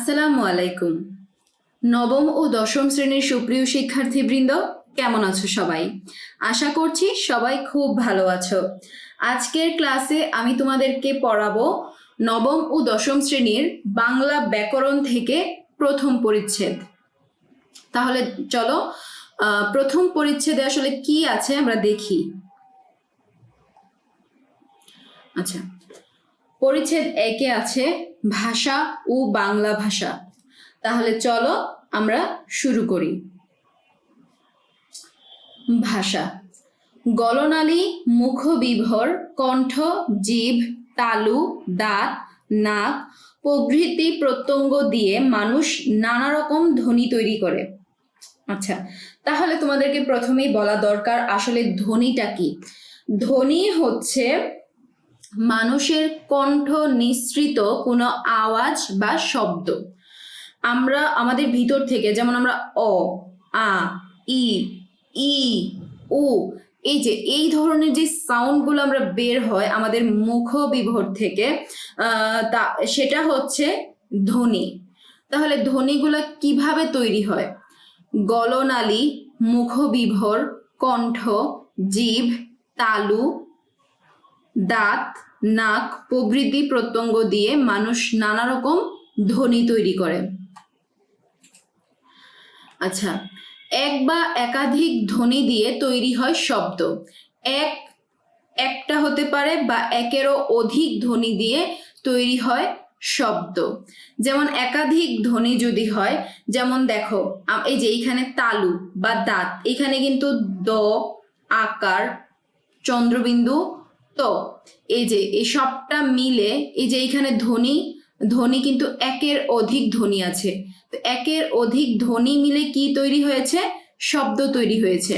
আসসালামু আলাইকুম। নবম ও দশম শ্রেণির সুপ্রিয় শিক্ষার্থীবৃন্দ, কেমন আছো সবাই? আশা করছি সবাই খুব ভালো আছো। আজকের ক্লাসে আমি তোমাদেরকে পড়াবো নবম ও দশম শ্রেণির বাংলা ব্যাকরণ থেকে প্রথম পরিচ্ছেদ। তাহলে চলো প্রথম পরিচ্ছেদে আসলে কি আছে আমরা দেখি। আচ্ছা পরিচ্ছেদ একে আছে ভাষা ও বাংলা ভাষা। তাহলে চলো আমরা শুরু করি। ভাষা। গলনালী, মুখবিভর, কণ্ঠ, জিভ, তালু, দাঁত, নাক প্রভৃতি প্রত্যঙ্গ দিয়ে মানুষ নানা রকম ধ্বনি তৈরি করে। আচ্ছা তাহলে তোমাদেরকে প্রথমেই বলা দরকার আসলে ধ্বনিটা কি? ধ্বনি হচ্ছে মানুষের কণ্ঠ নিঃসৃত কোনো আওয়াজ বা শব্দ। আমরা আমাদের ভিতর থেকে, যেমন আমরা অ, আ, ই ই, উ, এই যে, এই ধরনের যে সাউন্ডগুলো আমরা বের হয় আমাদের মুখ বিভর থেকে তা, সেটা হচ্ছে ধ্বনি। তাহলে ধ্বনিগুলো কীভাবে তৈরি হয়? গলনালী, মুখবিভর, কণ্ঠ, জীব, তালু দাঁত, নাক, প্রভৃতি প্রত্যঙ্গ দিয়ে মানুষ নানা রকম ধ্বনি তৈরি করে। আচ্ছা এক বা একাধিক ধ্বনি দিয়ে তৈরি হয় শব্দ। এক, একটা হতে পারে বা একেরও অধিক ধ্বনি দিয়ে তৈরি হয় শব্দ। যেমন একাধিক ধ্বনি যদি হয়, যেমন দেখো এই যে এইখানে তালু বা দাঁত এখানে কিন্তু দ, আকার, চন্দ্রবিন্দু তো এই যে এই সবটা মিলে, এই যে এইখানে ধ্বনি ধ্বনি কিন্তু একের অধিক ধ্বনি আছে। তো একের অধিক ধ্বনি মিলে কি তৈরি হয়েছে? শব্দ তৈরি হয়েছে।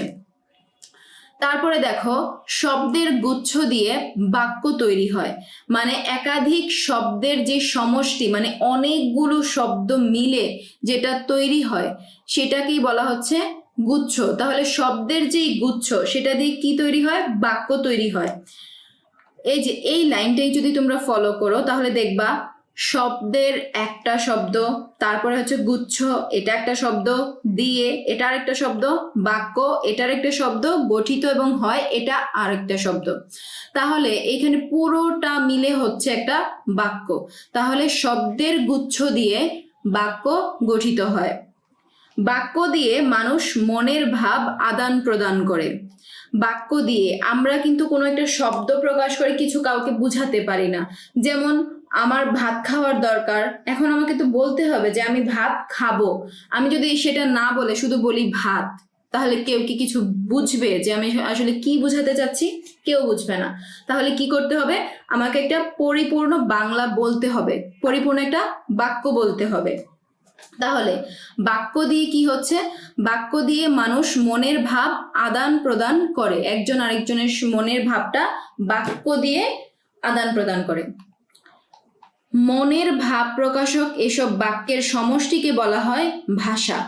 তারপরে দেখো, শব্দের গুচ্ছ দিয়ে বাক্য তৈরি হয়। মানে একাধিক শব্দের যে সমষ্টি মানে অনেকগুলো শব্দ মিলে যেটা তৈরি হয়, সেটাকেই বলা হচ্ছে গুচ্ছ। তাহলে শব্দের যেই গুচ্ছ, সেটা দিয়ে কি তৈরি হয়? বাক্য তৈরি হয়। এই যে, এই লাইনটাই যদি তোমরা ফলো করো, তাহলে দেখবা শব্দের একটা শব্দ, তারপরে হচ্ছে গুচ্ছ, এটা একটা শব্দ, দিয়ে, এটা আরেকটা শব্দ, বাক্য, এটার একটা শব্দ, গঠিত এবং হয়, এটা আরেকটা শব্দ। তাহলে এখানে পুরোটা মিলে হচ্ছে একটা বাক্য। তাহলে শব্দের গুচ্ছ দিয়ে বাক্য গঠিত হয়। বাক্য দিয়ে মানুষ মনের ভাব আদান প্রদান করে। বাক্য দিয়ে আমরা কিন্তু কোনো একটা শব্দ প্রকাশ করে কিছু কাউকে বুঝাতে পারি না। যেমন, আমার ভাত খাওয়ার দরকার। এখন আমাকে তো বলতে হবে যে, আমি ভাত খাব। আমি যদি সেটা না বলে শুধু বলি ভাত, তাহলে কেউ কি কিছু বুঝবে যে, আমি আসলে কি বুঝাতে চাচ্ছি? কেউ বুঝবে না। তাহলে কি করতে হবে? আমাকে একটা পরিপূর্ণ বাংলা বলতে হবে। পরিপূর্ণ একটা বাক্য বলতে হবে। তাহলে বাক্য দিয়ে কি হচ্ছে? বাক্য দিয়ে মানুষ মনের ভাব আদান প্রদান করে। একজন আরেকজনের মনের ভাবটা বাক্য দিয়ে আদান প্রদান করে। মনের ভাব প্রকাশক এসব বাক্যের সমষ্টিকে বলা হয় ভাষা।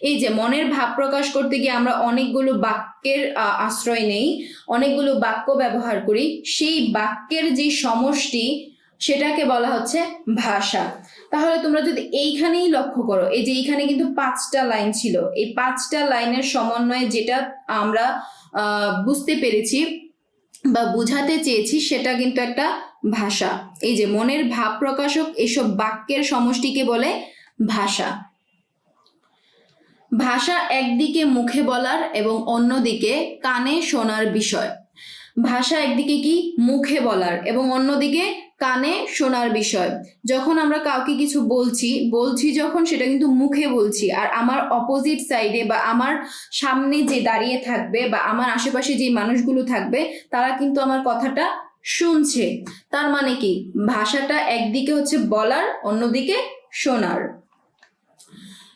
এই যে মনের ভাব প্রকাশ করতে গিয়ে আমরা অনেকগুলো বাক্যের আশ্রয় নেই, অনেকগুলো বাক্য ব্যবহার করি, সেই বাক্যের যে সমষ্টি সেটাকে বলা হচ্ছে ভাষা। তাহলে তোমরা যদি এইখানেই লক্ষ্য করো, এই যে এইখানে কিন্তু পাঁচটা লাইন ছিল, এই পাঁচটা লাইনের সমন্বয়ে যেটা আমরা বুঝতে পেরেছি বা বুঝাতে চেয়েছি সেটা কিন্তু একটা ভাষা। এই যে মনের ভাব প্রকাশক এসব বাক্যের সমষ্টিকে বলে ভাষা। ভাষা একদিকে মুখে বলার এবং অন্যদিকে কানে শোনার বিষয়। ভাষা একদিকে কি? মুখে বলার এবং অন্যদিকে কানে শোনার বিষয়। যখন আমরা কাউকে কিছু বলছি বলছি যখন সেটা কিন্তু মুখে বলছি। আর আমার অপোজিট সাইডে বা আমার সামনে যে দাঁড়িয়ে থাকবে বা আমার আশেপাশে যে মানুষগুলো থাকবে, তারা কিন্তু আমার কথাটা শুনছে। তার মানে কি? ভাষাটা একদিকে হচ্ছে বলার, অন্যদিকে শোনার।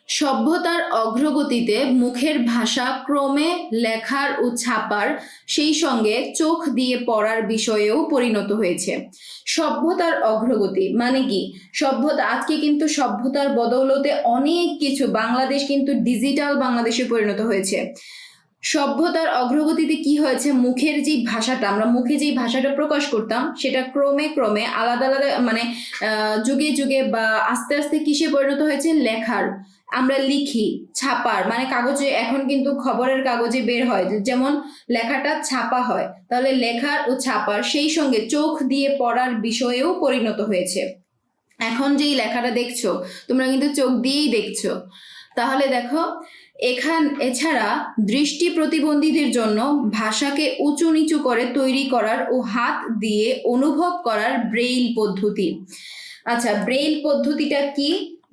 সভ্যতার অগ্রগতিতে মুখের ভাষা ক্রমে লেখার ও ছাপার সেই সঙ্গে চোখ দিয়ে পড়ার বিষয়েও পরিণত হয়েছে। সভ্যতার অগ্রগতি মানে কি? সভ্যতা, আজকে কিন্তু সভ্যতার বদৌলতে অনেক কিছু বাংলাদেশ কিন্তু ডিজিটাল বাংলাদেশে পরিণত হয়েছে। সভ্যতার অগ্রগতিতে কি হয়েছে, মুখের যে ভাষাটা, আমরা মুখে যেই ভাষাটা প্রকাশ করতাম, সেটা ক্রমে ক্রমে আলাদা আলাদা মানে যুগে যুগে বা আস্তে আস্তে কিসে পরিণত হয়েছে? লেখার। আমরা লিখি, ছাপার মানে কাগজে, এখন কিন্তু খবরের কাগজে বের হয়। যেমন লেখাটা ছাপা হয়, তাহলে লেখার ও ছাপার সেই সঙ্গে চোখ দিয়ে পড়ার বিষয়েও পরিণত হয়েছে। এখন যেই লেখাটা দেখছ, তোমরা কিন্তু চোখ দিয়েই দেখছ। তাহলে দেখো এখান, এছাড়া দৃষ্টি প্রতিবন্ধীদের জন্য ভাষাকে উঁচু নিচু করে তৈরি করার ও হাত দিয়ে অনুভব করার ব্রেইল পদ্ধতি। আচ্ছা ব্রেইল পদ্ধতিটা কি?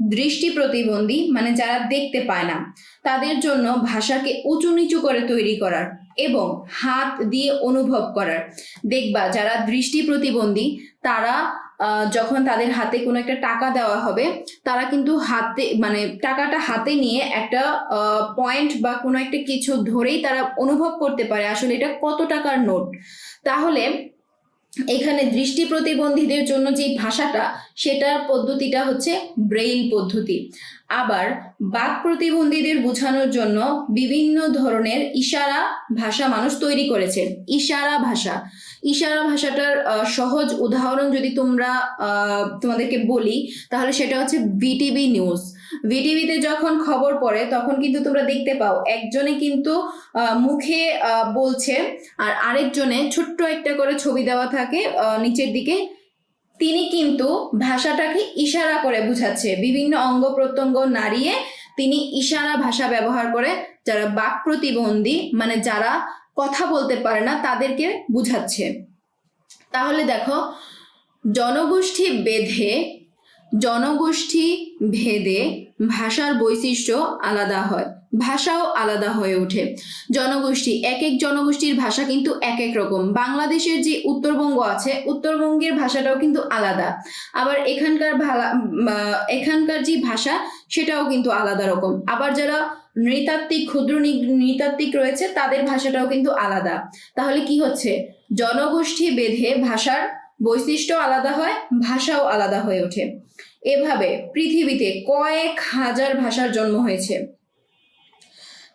দৃষ্টি প্রতিবন্ধী মানে যারা দেখতে পায় না, তাদের জন্য ভাষাকে উঁচু নিচু করে তৈরি করার এবং হাত দিয়ে অনুভব করার। দেখবা, যারা দৃষ্টি প্রতিবন্ধী, তারা যখন তাদের হাতে কোনো একটা টাকা দেওয়া হবে, তারা কিন্তু হাতে মানে টাকাটা হাতে নিয়ে একটা পয়েন্ট বা কোনো একটা কিছু ধরেই তারা অনুভব করতে পারে আসলে এটা কত টাকার নোট। তাহলে এখানে দৃষ্টি প্রতিবন্ধীদের জন্য যে ভাষাটা, সেটার পদ্ধতিটা হচ্ছে ব্রেইল পদ্ধতি। আবার বাক প্রতিবন্ধীদের বোঝানোর জন্য বিভিন্ন ধরনের ইশারা ভাষা মানুষ তৈরি করেছে। ইশারা ভাষা। ইশারা ভাষাটার সহজ উদাহরণ যদি তোমরা তোমাদেরকে বলি, তাহলে সেটা হচ্ছে বিটিভি নিউজ। ভিটিভিতে যখন খবর পড়ে, তখন কিন্তু তোমরা দেখতে পাও, একজনে কিন্তু মুখে বলছে, আর আরেকজনে ছোট্ট একটা করে ছবি দেওয়া থাকে নিচের দিকে। তিনি কিন্তু ভাষাটাকে ইশারা করে বুঝাচ্ছে, বিভিন্ন অঙ্গ প্রত্যঙ্গ নাড়িয়ে তিনি ইশারা ভাষা ব্যবহার করে, যারা বাক প্রতিবন্ধী মানে যারা কথা বলতে পারে না, তাদেরকে বুঝাচ্ছে। তাহলে দেখো, জনগোষ্ঠী বেঁধে জনগোষ্ঠী ভেদে ভাষার বৈশিষ্ট্য আলাদা হয়। ভাষাও আলাদা হয়ে ওঠে। জনগোষ্ঠী এক এক জনগোষ্ঠীর ভাষা কিন্তু এক এক রকম। বাংলাদেশের যে উত্তরবঙ্গ আছে, উত্তরবঙ্গের ভাষাটাও কিন্তু আলাদা। আবার এখানকার এখানকার যে ভাষা, সেটাও কিন্তু আলাদা রকম। আবার যারা নৃতাত্ত্বিক, ক্ষুদ্র নৃতাত্ত্বিক রয়েছে, তাদের ভাষাটাও কিন্তু আলাদা। তাহলে কি হচ্ছে? জনগোষ্ঠী বেঁধে ভাষার বৈশিষ্ট্য আলাদা হয়, ভাষাও আলাদা হয়ে ওঠে। এভাবে পৃথিবীতে কয়েক হাজার ভাষার জন্ম হয়েছে।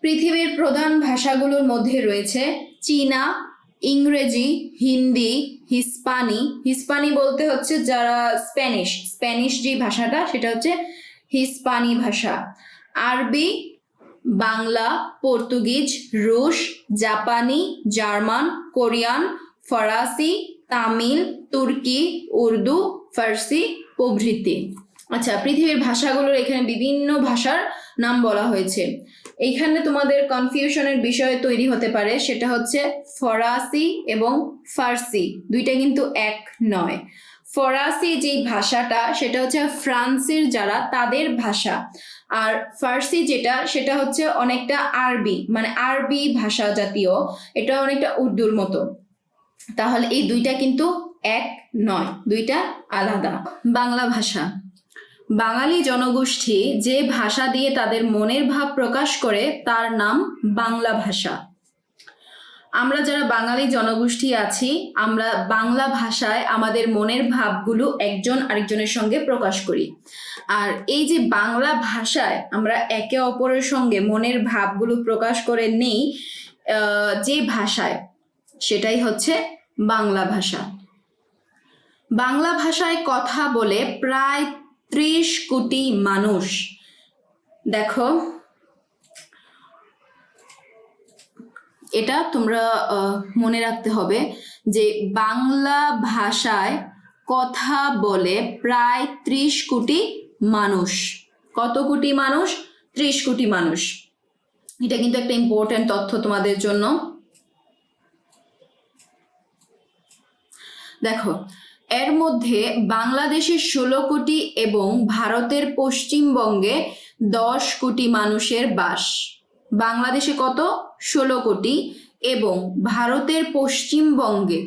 পৃথিবীর প্রধান ভাষাগুলোর মধ্যে রয়েছে চীনা, ইংরেজি, হিন্দি, হিস্পানি। হিস্পানি বলতে হচ্ছে যারা স্প্যানিশ। স্প্যানিশ যে ভাষাটা, সেটা হচ্ছে হিস্পানি ভাষা। আরবি, বাংলা, পর্তুগিজ, রুশ, জাপানি, জার্মান, কোরিয়ান, ফরাসি, তামিল, তুর্কি, উর্দু, ফার্সি প্রভৃতি। আচ্ছা পৃথিবীর ভাষাগুলোর এখানে বিভিন্ন ভাষার নাম বলা হয়েছে। এইখানে তোমাদের কনফিউশনের বিষয় তৈরি হতে পারে, সেটা হচ্ছে ফরাসি এবং ফার্সি। দুইটা কিন্তু এক নয়। ফরাসি যেই ভাষাটা, সেটা হচ্ছে ফ্রান্সের যারা, তাদের ভাষা। আর ফার্সি যেটা, সেটা হচ্ছে অনেকটা আরবি মানে আরবি ভাষা জাতীয়। এটা অনেকটা উর্দুর মতো। তাহলে এই দুইটা কিন্তু এক নয়, দুইটা আলাদা। বাংলা ভাষা। বাঙালি জনগোষ্ঠী যে ভাষা দিয়ে তাদের মনের ভাব প্রকাশ করে, তার নাম বাংলা ভাষা। আমরা যারা বাঙালি জনগোষ্ঠী আছি, আমরা বাংলা ভাষায় আমাদের মনের ভাবগুলো একজন আরেকজনের সঙ্গে প্রকাশ করি। আর এই যে বাংলা ভাষায় আমরা একে অপরের সঙ্গে মনের ভাবগুলো প্রকাশ করে নেই যে ভাষায়, সেটাই হচ্ছে বাংলা ভাষা। বাংলা ভাষায় কথা বলে প্রায় ত্রিশ কোটি মানুষ। দেখো, এটা তোমরা মনে রাখতে হবে যে বাংলা ভাষায় কথা বলে প্রায় ত্রিশ কোটি মানুষ। কত কোটি মানুষ? ত্রিশ কোটি মানুষ। এটা কিন্তু একটা ইম্পর্টেন্ট তথ্য তোমাদের জন্য। দেখো এর মধ্যে বাংলাদেশে ষোলো কোটি এবং ভারতের পশ্চিমবঙ্গে দশ কোটি মানুষের বাস। বাংলাদেশে কত? ষোলো কোটি এবং ভারতের পশ্চিমবঙ্গে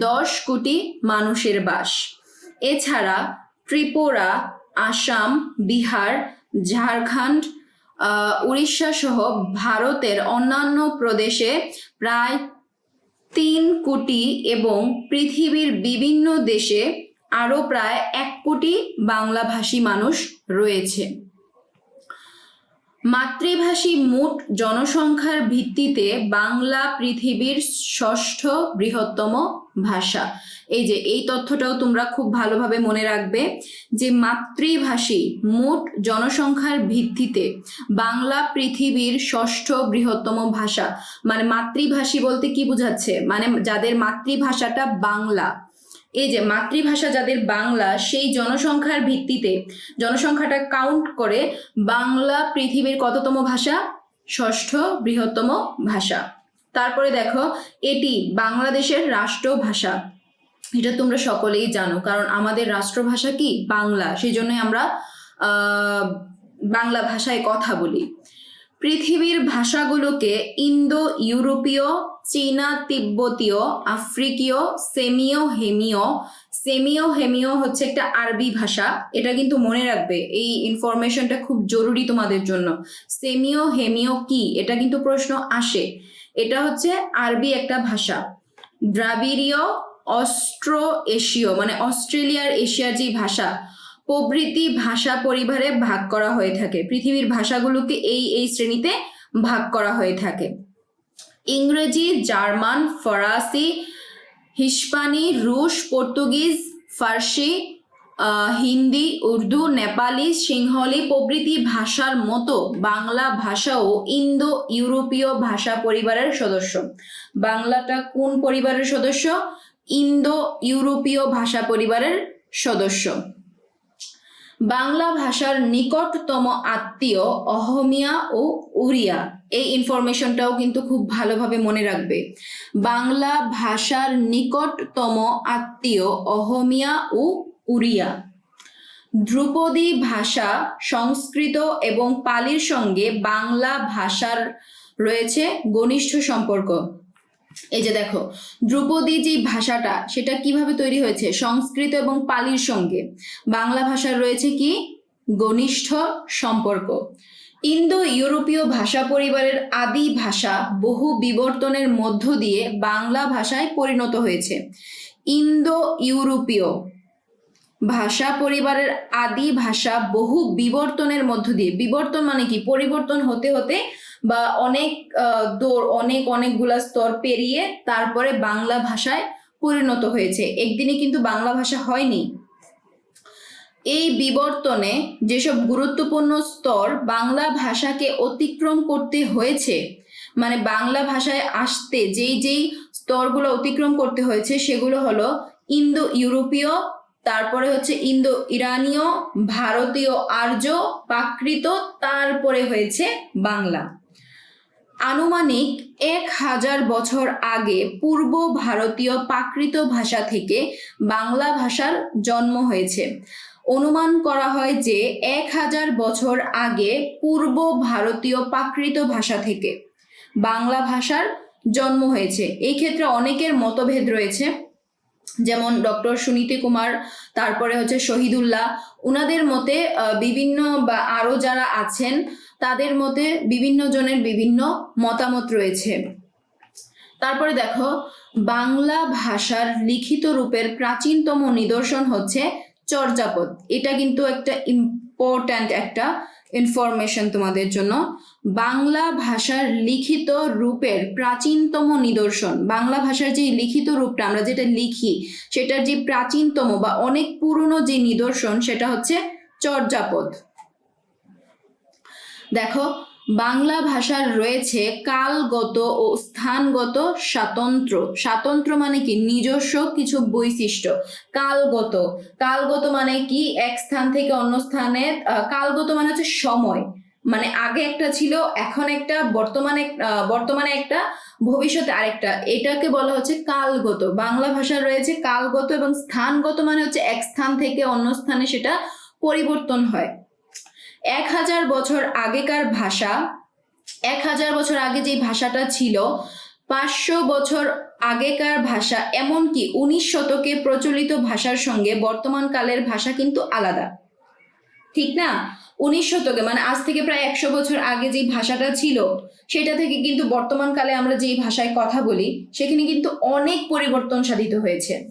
দশ কোটি মানুষের বাস। এছাড়া ত্রিপুরা, আসাম, বিহার, ঝাড়খণ্ড উড়িষ্যা সহ ভারতের অন্যান্য প্রদেশে প্রায় তিন কোটি এবং পৃথিবীর বিভিন্ন দেশে আরও প্রায় এক কোটি বাংলাভাষী মানুষ রয়েছে। মাতৃভাষী মোট জনসংখ্যার ভিত্তিতে বাংলা পৃথিবীর ষষ্ঠ বৃহত্তম ভাষা। এই যে, এই তথ্যটাও তোমরা খুব ভালোভাবে মনে রাখবে যে মাতৃভাষী মোট জনসংখ্যার ভিত্তিতে বাংলা পৃথিবীর ষষ্ঠ বৃহত্তম ভাষা। মানে মাতৃভাষী বলতে কি বোঝাচ্ছে? মানে যাদের মাতৃভাষাটা বাংলা। এই যে, মাতৃভাষা যাদের বাংলা, সেই জনসংখ্যার ভিত্তিতে জনসংখ্যাটা কাউন্ট করে বাংলা পৃথিবীর কততম ভাষা? ষষ্ঠ বৃহত্তম ভাষা। তারপরে দেখো, এটি বাংলাদেশের রাষ্ট্রভাষা। এটা তোমরা সকলেই জানো, কারণ আমাদের রাষ্ট্রভাষা কি? বাংলা। সেই জন্যই আমরা বাংলা ভাষায় কথা বলি। পৃথিবীর ভাষাগুলোকে ইন্দো ইউরোপীয় চীনা তিব্বতীয় আফ্রিকীয় সেমিও হেমিও সেমিও হেমিও হচ্ছে একটা আরবি ভাষা। এটা কিন্তু মনে রাখবে, এই ইনফরমেশনটা খুব জরুরি তোমাদের জন্য। সেমিও হেমিও কি? এটা কিন্তু প্রশ্ন আসে। এটা হচ্ছে আরবি একটা ভাষা। দ্রাবিড়ীয় অস্ট্রো এশীয় মানে অস্ট্রেলিয়ার এশিয়ার যে ভাষা, প্রভৃতি ভাষা পরিবারে ভাগ করা হয়ে থাকে। পৃথিবীর ভাষাগুলোকে এই এই শ্রেণীতে ভাগ করা হয়ে থাকে। ইংরেজি, জার্মান, ফরাসি, হিস্পানি, রুশ, পর্তুগিজ, ফার্সি হিন্দি, উর্দু, নেপালি, সিংহলি প্রভৃতি ভাষার মতো বাংলা ভাষাও ইন্দো ইউরোপীয় ভাষা পরিবারের সদস্য। বাংলাটা কোন পরিবারের সদস্য? ইন্দো ইউরোপীয় ভাষা পরিবারের সদস্য। বাংলা ভাষার নিকটতম আত্মীয় অহমিয়া ও উড়িয়া এই ইনফরমেশনটাও কিন্তু খুব ভালোভাবে মনে রাখবে। বাংলা ভাষার নিকটতম আত্মীয় অহমিয়া ও উড়িয়া ধ্রুপদী ভাষা সংস্কৃত এবং পালির সঙ্গে বাংলা ভাষার রয়েছে ঘনিষ্ঠ সম্পর্ক। এই যে দেখো, ধ্রুপদী যে ভাষাটা, সেটা কীভাবে তৈরি হয়েছে? সংস্কৃত এবং পালির সঙ্গে। বাংলা ভাষার রয়েছে কি? ঘনিষ্ঠ সম্পর্ক। ইন্দো ইউরোপীয় ভাষা পরিবারের আদি ভাষা বহু বিবর্তনের মধ্য দিয়ে বাংলা ভাষায় পরিণত হয়েছে। ইন্দো ইউরোপীয় ভাষা পরিবারের আদি ভাষা বহু বিবর্তনের মধ্য দিয়ে, বিবর্তন মানে কি? পরিবর্তন হতে হতে বা অনেক দৌড় অনেক, অনেকগুলা স্তর পেরিয়ে তারপরে বাংলা ভাষায় পরিণত হয়েছে। একদিনে কিন্তু বাংলা ভাষা হয়নি। এই বিবর্তনে যেসব গুরুত্বপূর্ণ স্তর বাংলা ভাষাকে অতিক্রম করতে হয়েছে মানে বাংলা ভাষায় আসতে, যেই যেই স্তরগুলো অতিক্রম করতে হয়েছে সেগুলো হলো ইন্দো ইউরোপীয় তারপরে হচ্ছে ইন্দো ইরানীয়, ভারতীয় আর্য প্রাকৃত তারপরে হয়েছে বাংলা। আনুমানিক এক হাজার বছর আগে পূর্ব ভারতীয় প্রাকৃত ভাষা থেকে বাংলা ভাষার জন্ম হয়েছে। অনুমান করা হয় যে এক হাজার বছর আগে পূর্ব ভারতীয় প্রাকৃত ভাষা থেকে বাংলা ভাষার জন্ম হয়েছে। এই ক্ষেত্রে অনেকের মতভেদ রয়েছে। যেমন ডক্টর সুনীতি কুমার, তারপরে হচ্ছে শহীদুল্লাহ। উনাদের মতে বিভিন্ন বা আরও যারা আছেন, তাদের মতে বিভিন্ন জনের বিভিন্ন মতামত রয়েছে। তারপরে দেখো, বাংলা ভাষার লিখিত রূপের প্রাচীনতম নিদর্শন হচ্ছে চর্যাপদ। এটা কিন্তু একটা ইম্পর্ট্যান্ট একটা ইনফরমেশন তোমাদের জন্য। বাংলা ভাষার লিখিত রূপের প্রাচীনতম নিদর্শন। বাংলা ভাষার যে লিখিত রূপটা আমরা যেটা লিখি, সেটার যে প্রাচীনতম বা অনেক পুরনো যে নিদর্শন, সেটা হচ্ছে চর্যাপদ। দেখো বাংলা ভাষার রয়েছে কালগত ও স্থানগত স্বাতন্ত্র। স্বাতন্ত্র মানে কি? নিজস্ব কিছু বৈশিষ্ট্য। কালগত। কালগত মানে কি? এক স্থান থেকে অন্য স্থানে কালগত মানে হচ্ছে সময়। মানে আগে একটা ছিল, এখন একটা, বর্তমানে বর্তমানে একটা, ভবিষ্যতে আরেকটা। এটাকে বলা হচ্ছে কালগত। বাংলা ভাষার রয়েছে কালগত এবং স্থানগত মানে হচ্ছে এক স্থান থেকে অন্য স্থানে সেটা পরিবর্তন হয়। এক হাজার বছর আগেকার ভাষা, এক হাজার বছর আগে যে ভাষাটা ছিল, পাঁচশো বছর আগেকার ভাষা, এমনকি উনিশ শতকে প্রচলিত ভাষার সঙ্গে বর্তমান কালের ভাষা কিন্তু আলাদা। ঠিক না? উনিশ শতকে মানে আজ থেকে প্রায় একশো বছর আগে যে ভাষাটা ছিল, সেটা থেকে কিন্তু বর্তমান কালে আমরা যেই ভাষায় কথা বলি, সেখানে কিন্তু অনেক পরিবর্তন সাধিত হয়েছে।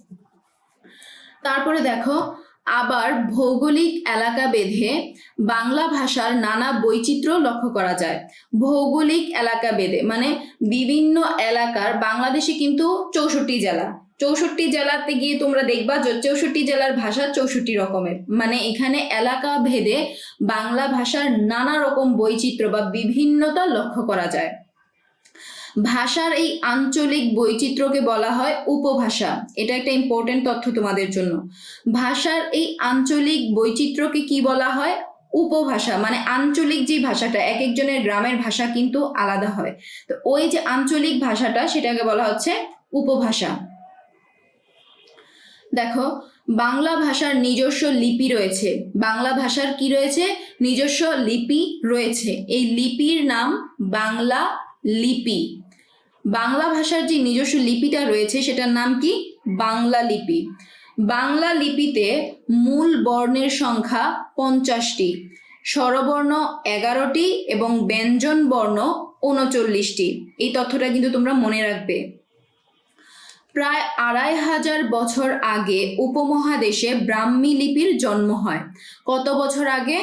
তারপরে দেখো আবার ভৌগোলিক এলাকা বেঁধে বাংলা ভাষার নানা বৈচিত্র্য লক্ষ্য করা যায়। ভৌগোলিক এলাকা বেঁধে মানে বিভিন্ন এলাকার বাংলাদেশে কিন্তু চৌষট্টি জেলা। চৌষট্টি জেলাতে গিয়ে তোমরা দেখবা যে চৌষট্টি জেলার ভাষা চৌষট্টি রকমের। মানে এখানে এলাকা ভেদে বাংলা ভাষার নানা রকম বৈচিত্র্য বা বিভিন্নতা লক্ষ্য করা যায়। ভাষার এই আঞ্চলিক বৈচিত্র্যকে বলা হয় উপভাষা। এটা একটা ইম্পর্টেন্ট তথ্য তোমাদের জন্য। ভাষার এই আঞ্চলিক বৈচিত্র্যকে কি বলা হয়? উপভাষা মানে আঞ্চলিক যে ভাষাটা, এক একজনের গ্রামের ভাষা কিন্তু আলাদা হয়। তো ওই যে আঞ্চলিক ভাষাটা, সেটাকে বলা হচ্ছে উপভাষা। দেখো, বাংলা ভাষার নিজস্ব লিপি রয়েছে। বাংলা ভাষার কি রয়েছে? নিজস্ব লিপি রয়েছে। এই লিপির নাম বাংলা লিপি। বাংলা ভাষার যে নিজস্ব লিপিটা রয়েছে, সেটার নাম কি? বাংলা লিপি। বাংলা লিপিতে মূল বর্ণের সংখ্যা পঞ্চাশটি, স্বরবর্ণ এগারোটি এবং ব্যঞ্জন বর্ণ উনচল্লিশটি। এই তথ্যটা কিন্তু তোমরা মনে রাখবে। প্রায় আড়াই হাজার বছর আগে উপমহাদেশে ব্রাহ্মী লিপির জন্ম হয়। কত বছর আগে?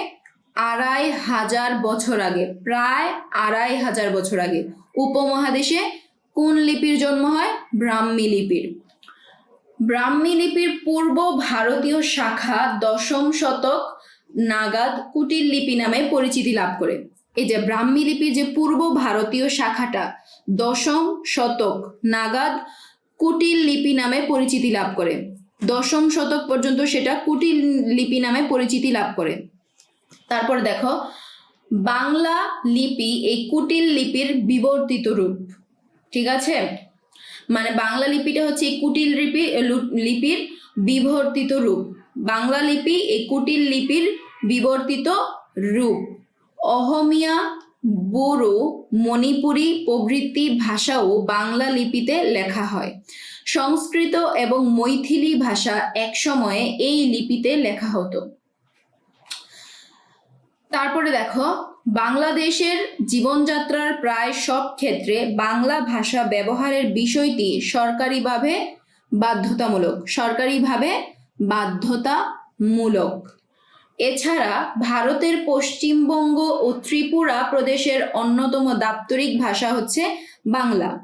আড়াই হাজার বছর আগে, প্রায় আড়াই হাজার বছর আগে। উপমহাদেশে কোন লিপির জন্ম হয়? ব্রাহ্মী লিপির। ব্রাহ্মী লিপির পূর্ব ভারতীয় শাখা দশম শতক নাগাদ কুটিল লিপি নামে পরিচিতি লাভ করে। এই যে ব্রাহ্মী লিপির যে পূর্ব ভারতীয় শাখাটা দশম শতক নাগাদ কুটিল লিপি নামে পরিচিতি লাভ করে। দশম শতক পর্যন্ত সেটা কুটিল লিপি নামে পরিচিতি লাভ করে। তারপর দেখো, বাংলা লিপি এই কুটিল লিপির বিবর্তিত রূপ। ঠিক আছে? মানে বাংলা লিপিটা হচ্ছে এই কুটিল লিপি লিপির বিবর্তিত রূপ। বাংলা লিপি এই কুটিল লিপির বিবর্তিত রূপ। অহমিয়া, বোরো, মণিপুরি প্রভৃতি ভাষাও বাংলা লিপিতে লেখা হয়। সংস্কৃত এবং মৈথিলি ভাষা একসময়ে এই লিপিতে লেখা হতো। তারপরে দেখো বাংলাদেশের জীবনযাত্রার প্রায় সব ক্ষেত্রে বাংলা ভাষা ব্যবহারের বিষয়টি সরকারিভাবে বাধ্যতামূলক সরকারিভাবে বাধ্যতামূলক। এছাড়া ভারতের পশ্চিমবঙ্গ ও ত্রিপুরা প্রদেশের অন্যতম দাপ্তরিক ভাষা হচ্ছে বাংলা।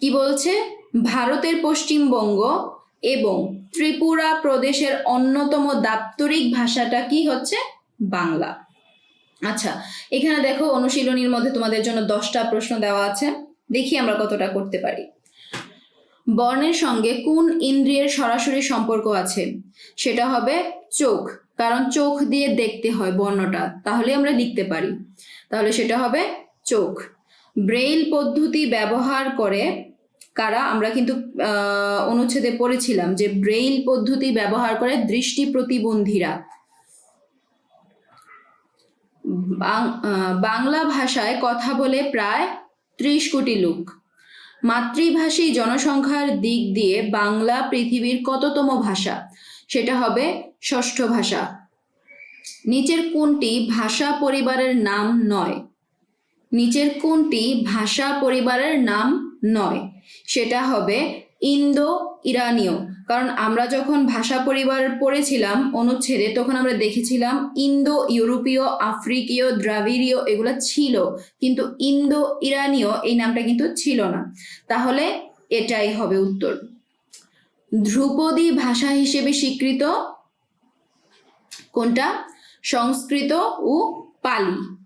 কি বলছে? ভারতের পশ্চিমবঙ্গ এবং ত্রিপুরা প্রদেশের অন্যতম দাপ্তরিক ভাষাটা কি হচ্ছে? বাংলা। আচ্ছা এখানে দেখো অনুশীলনীর মধ্যে তোমাদের জন্য দশটা প্রশ্ন দেওয়া আছে। দেখি আমরা কতটা করতে পারি। বর্ণের সঙ্গে কোন ইন্দ্রিয়ের সরাসরি সম্পর্ক আছে? সেটা হবে চোখ, কারণ চোখ দিয়ে দেখতে হয় বর্ণটা, তাহলে আমরা লিখতে পারি। তাহলে সেটা হবে চোখ। ব্রেইল পদ্ধতি ব্যবহার করে কারা, আমরা কিন্তু অনুচ্ছেদে পড়েছিলাম যে ব্রেইল পদ্ধতি ব্যবহার করে দৃষ্টি প্রতিবন্ধীরা। বাংলা ভাষায় কথা বলে প্রায় ত্রিশ কোটি লোক। মাতৃভাষী জনসংখ্যার দিক দিয়ে বাংলা পৃথিবীর কততম ভাষা? সেটা হবে ষষ্ঠ ভাষা। নিচের কোনটি ভাষা পরিবারের নাম নয়? নিচের কোনটি ভাষা পরিবারের নাম নয়? সেটা হবে ইন্দো ইরানীয় কারণ আমরা যখন ভাষা পরিবার পড়েছিলাম, অনুচ্ছেদে, তখন আমরা দেখেছিলাম ইন্দো ইউরোপীয় আফ্রিকীয়, দ্রাবিড়ীয় এগুলো ছিল। কিন্তু ইন্দো ইরানীয় এই নামটা কিন্তু ছিল না। তাহলে এটাই হবে উত্তর। ধ্রুপদী ভাষা হিসেবে স্বীকৃত কোনটা? সংস্কৃত ও পালি।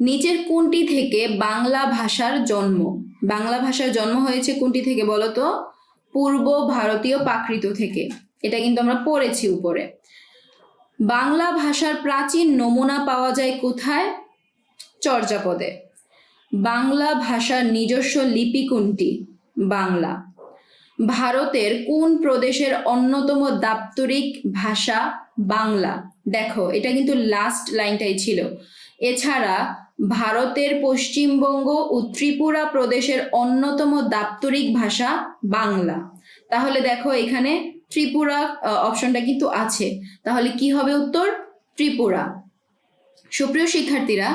নিচের কোনটি থেকে বাংলা ভাষার জন্ম? বাংলা ভাষার জন্ম হয়েছে কোনটি থেকে বলতো? পূর্ব ভারতীয় প্রাকৃত থেকে। এটা কিন্তু আমরা পড়েছি উপরে। বাংলা ভাষার প্রাচীন নমুনা পাওয়া যায় কোথায়? চর্যাপদে। বাংলা ভাষার নিজস্ব লিপি কোনটি? বাংলা। ভারতের কোন প্রদেশের অন্যতম দাপ্তরিক ভাষা বাংলা? দেখো, এটা কিন্তু লাস্ট লাইনটাই ছিল। এছাড়া ভারতের পশ্চিমবঙ্গ ও ত্রিপুরা প্রদেশের অন্যতম দাপ্তরিক ভাষা বাংলা। তাহলে দেখো এখানে ত্রিপুরা অপশনটা কিন্তু আছে। তাহলে কি হবে উত্তর? ত্রিপুরা। সুপ্রিয় শিক্ষার্থীরা,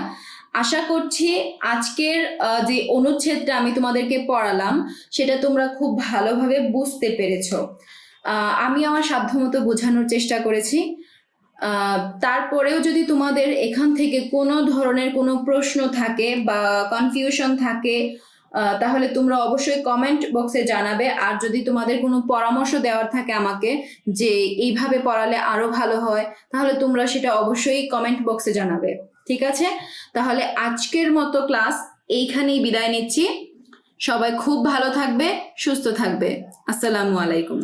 আশা করছি আজকের যে অনুচ্ছেদটা আমি তোমাদেরকে পড়ালাম, সেটা তোমরা খুব ভালোভাবে বুঝতে পেরেছ। আমি আমার সাধ্যমতো বোঝানোর চেষ্টা করেছি। তারপরেও যদি তোমাদের এখান থেকে কোনো ধরনের কোনো প্রশ্ন থাকে বা কনফিউশন থাকে তাহলে তোমরা অবশ্যই কমেন্ট বক্সে জানাবে। আর যদি তোমাদের কোনো পরামর্শ দেওয়ার থাকে আমাকে যে এইভাবে পড়ালে আরও ভালো হয়, তাহলে তোমরা সেটা অবশ্যই কমেন্ট বক্সে জানাবে। ঠিক আছে? তাহলে আজকের মতো ক্লাস এইখানেই বিদায় নিচ্ছি। সবাই খুব ভালো থাকবে, সুস্থ থাকবে। আসসালামু আলাইকুম।